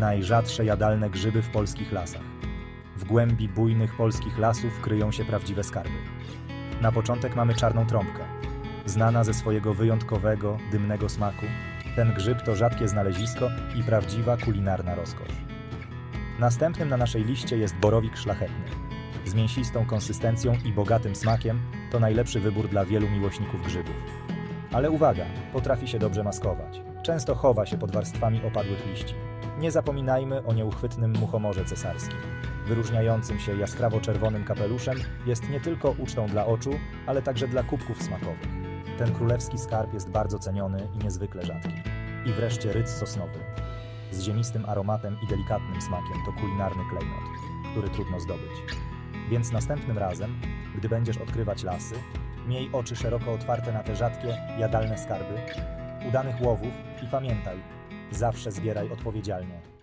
Najrzadsze jadalne grzyby w polskich lasach. W głębi bujnych polskich lasów kryją się prawdziwe skarby. Na początek mamy czarną trąbkę. Znana ze swojego wyjątkowego, dymnego smaku, ten grzyb to rzadkie znalezisko i prawdziwa kulinarna rozkosz. Następnym na naszej liście jest borowik szlachetny. Z mięsistą konsystencją i bogatym smakiem to najlepszy wybór dla wielu miłośników grzybów. Ale uwaga, potrafi się dobrze maskować. Często chowa się pod warstwami opadłych liści. Nie zapominajmy o nieuchwytnym muchomorze cesarskim. Wyróżniającym się jaskrawo czerwonym kapeluszem jest nie tylko ucztą dla oczu, ale także dla kubków smakowych. Ten królewski skarb jest bardzo ceniony i niezwykle rzadki. I wreszcie ryc sosnowy. Z ziemistym aromatem i delikatnym smakiem to kulinarny klejnot, który trudno zdobyć. Więc następnym razem, gdy będziesz odkrywać lasy, miej oczy szeroko otwarte na te rzadkie, jadalne skarby, udanych łowów i pamiętaj, zawsze zbieraj odpowiedzialnie.